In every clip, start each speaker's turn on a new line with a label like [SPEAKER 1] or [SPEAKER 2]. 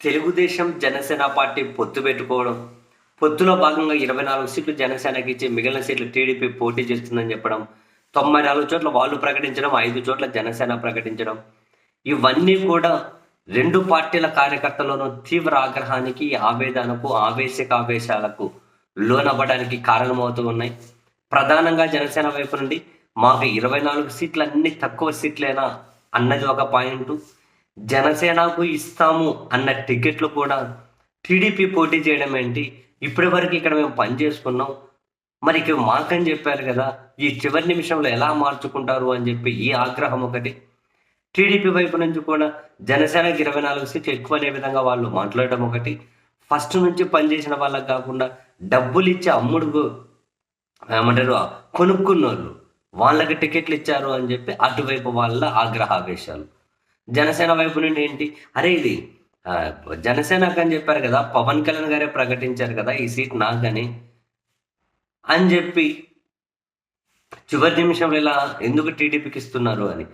[SPEAKER 1] Telugu Desam Janasena party పొత్తు పెట్టుకోవడం పొత్తులో భాగంగా ఇరవై నాలుగు సీట్లు జనసేనకి ఇచ్చి మిగిలిన సీట్లు టీడీపీ పోటీ చేస్తుందని చెప్పడం తొంభై నాలుగు చోట్ల వాళ్ళు ప్రకటించడం ఐదు చోట్ల జనసేన ప్రకటించడం. ఇవన్నీ కూడా రెండు పార్టీల కార్యకర్తలను తీవ్ర ఆగ్రహానికి ఆవేదనకు ఆవేశక ఆవేశాలకు లోనవ్వడానికి కారణమవుతూ ఉన్నాయి. ప్రధానంగా జనసేన వైపు నుండి మాకు ఇరవై నాలుగు సీట్లు అన్ని తక్కువ సీట్లేనా అన్నది ఒక పాయింట్. జనసేనకు ఇస్తాము అన్న టికెట్లు కూడా టీడీపీ పోటీ చేయడం ఏంటి? ఇప్పటి వరకు ఇక్కడ మేము పని చేసుకున్నాం. మరి ఇక మాకని చెప్పారు కదా ఈ చివరి నిమిషంలో ఎలా మార్చుకుంటారు అని చెప్పి ఈ ఆగ్రహం ఒకటి. టీడీపీ వైపు నుంచి కూడా జనసేనకి ఇరవై నాలుగు సీట్లు ఎక్కువ అనే విధంగా వాళ్ళు మాట్లాడడం ఒకటి. ఫస్ట్ నుంచి పనిచేసిన వాళ్ళకి కాకుండా డబ్బులు ఇచ్చి అమ్ముడు ఏమంటారు కొనుక్కున్న వాళ్ళు వాళ్ళకి టికెట్లు ఇచ్చారు అని చెప్పి అటువైపు వాళ్ళ ఆగ్రహావేశాలు. జనసేన వైపు నుండి ఏంటి? అరే ఇది జనసేనకు అని చెప్పారు కదా పవన్ కళ్యాణ్ గారే ప్రకటించారు కదా ఈ సీట్ నాకని అని. చెప్పి చివరి నిమిషంలో ఇలా ఎందుకు టీడీపీకి ఇస్తున్నారు అని.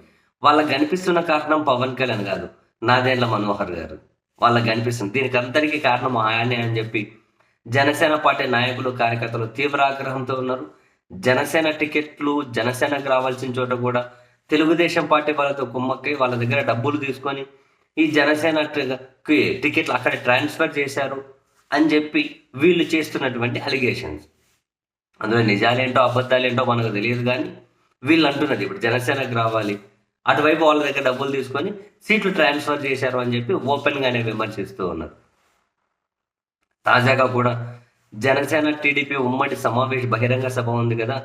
[SPEAKER 1] వాళ్ళకి కనిపిస్తున్న కారణం పవన్ కళ్యాణ్ కాదు నాదేళ్ళ మనోహర్ గారు. వాళ్ళకి కనిపిస్తుంది. దీనికి అందరికీ కారణం ఆయనే అని చెప్పి జనసేన పార్టీ నాయకులు కార్యకర్తలు తీవ్ర ఆగ్రహంతో ఉన్నారు. జనసేన టికెట్లు జనసేనకు రావాల్సిన చోట కూడా తెలుగుదేశం పార్టీ వాళ్ళతో కుమ్మక్కి వాళ్ళ దగ్గర డబ్బులు తీసుకొని ఈ జనసేన టికెట్లు అక్కడ ట్రాన్స్ఫర్ చేశారు అని చెప్పి వీళ్ళు చేస్తున్నటువంటి అలిగేషన్స్ అందులో నిజాలేంటో అబద్ధాలేంటో మనకు తెలియదు కానీ వీళ్ళు అంటున్నది ఇప్పుడు జనసేనకు రావాలి. అటువైపు వాళ్ళ దగ్గర డబ్బులు తీసుకొని సీట్లు ట్రాన్స్ఫర్ చేశారు అని చెప్పి ఓపెన్గానే విమర్శిస్తూ ఉన్నారు. తాజాగా కూడా జనసేన టీడీపీ ఉమ్మడి సమావేశ బహిరంగ సభ ఉంది కదా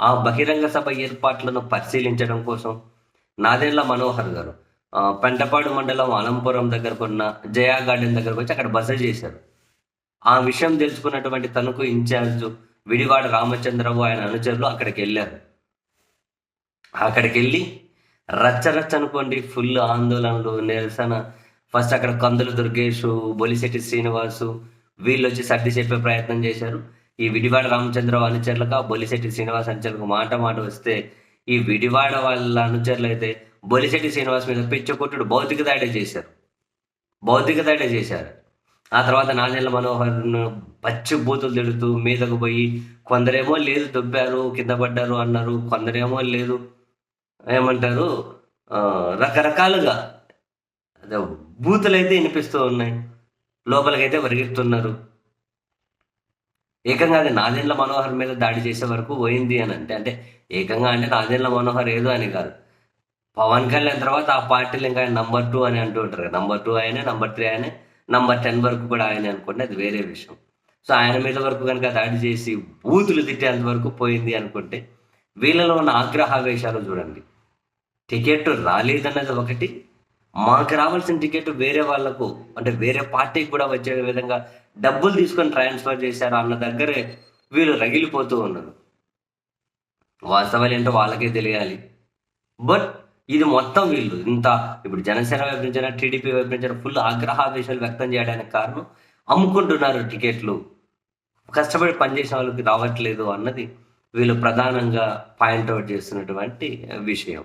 [SPEAKER 1] ఆ బహిరంగ సభ ఏర్పాట్లను పరిశీలించడం కోసం నాదెండ్ల మనోహర్ గారు పెంటపాడు మండలం అలంపురం దగ్గరకు ఉన్న జయా గార్డెన్ దగ్గరకు వచ్చి అక్కడ బస చేశారు. ఆ విషయం తెలుసుకున్నటువంటి తనకు ఇన్ఛార్జ్ విడివాడ రామచంద్రరావు ఆయన అనుచరులు అక్కడికి వెళ్ళారు. అక్కడికి వెళ్ళి రచ్చ రచ్చ అనుకోండి ఫుల్ ఆందోళనలు నిరసన. ఫస్ట్ అక్కడ కందులు దుర్గేషు బొలిశెట్టి శ్రీనివాసు వీళ్ళు వచ్చి సర్ది చెప్పే ప్రయత్నం చేశారు. ఈ విడివాడ రామచంద్రరావు అనుచరులకు బొలిశెట్టి శ్రీనివాస్ అనుచరులకు మాట మాట వస్తే ఈ విడివాడ వాళ్ళ అనుచరులు అయితే బొలిశెట్టి శ్రీనివాస్ మీద పిచ్చకొట్టుడు భౌతిక దాడి చేశారు. భౌతిక దాడి చేశారు. ఆ తర్వాత నాదెళ్ళ మనోహర్ను పచ్చి బూతులు తిడుతూ మీదకు పోయి కొందరేమో లేదు దొబ్బారు కింద పడ్డారు అన్నారు. కొందరేమో లేదు ఏమంటారు? రకరకాలుగా అదే బూతులు అయితే వినిపిస్తూ ఉన్నాయి. లోపలికైతే పరిగెత్తున్నారు. ఏకంగా అది నాదెండ్ల మనోహర్ మీద దాడి చేసే వరకు పోయింది అని అంటే అంటే ఏకంగా అంటే నాదెండ్ల మనోహర్ ఏదో అని కాదు. పవన్ కళ్యాణ్ తర్వాత ఆ పార్టీలు ఇంకా నంబర్ టూ అని అంటూ ఉంటారు నంబర్ టూ ఆయనే నంబర్ త్రీ ఆయనే నంబర్ టెన్ వరకు కూడా ఆయనే అనుకుంటే అది వేరే విషయం. సో ఆయన మీద వరకు కనుక దాడి చేసి బూతులు తిట్టేంత వరకు పోయింది అనుకుంటే వీళ్ళలో ఉన్న ఆగ్రహావేశాలు చూడండి. టికెట్ రాలేదన్నది ఒకటి మాకు రావాల్సిన టికెట్ వేరే వాళ్ళకు అంటే వేరే పార్టీకి కూడా వచ్చే విధంగా డబ్బులు తీసుకొని ట్రాన్స్ఫర్ చేశారు అన్న దగ్గరే వీళ్ళు రగిలిపోతూ ఉన్నారు. వాస్తవాలు ఏంటో వాళ్ళకే తెలియాలి. బట్ ఇది మొత్తం వీళ్ళు ఇంత ఇప్పుడు జనసేన వైపు టీడీపీ వైపు నుంచి ఫుల్ ఆగ్రహావేశాలు వ్యక్తం చేయడానికి కారణం అమ్ముకుంటున్నారు టికెట్లు. కష్టపడి పనిచేసిన వాళ్ళకి రావట్లేదు అన్నది వీళ్ళు ప్రధానంగా పాయింట్అవుట్ చేస్తున్నటువంటి విషయం.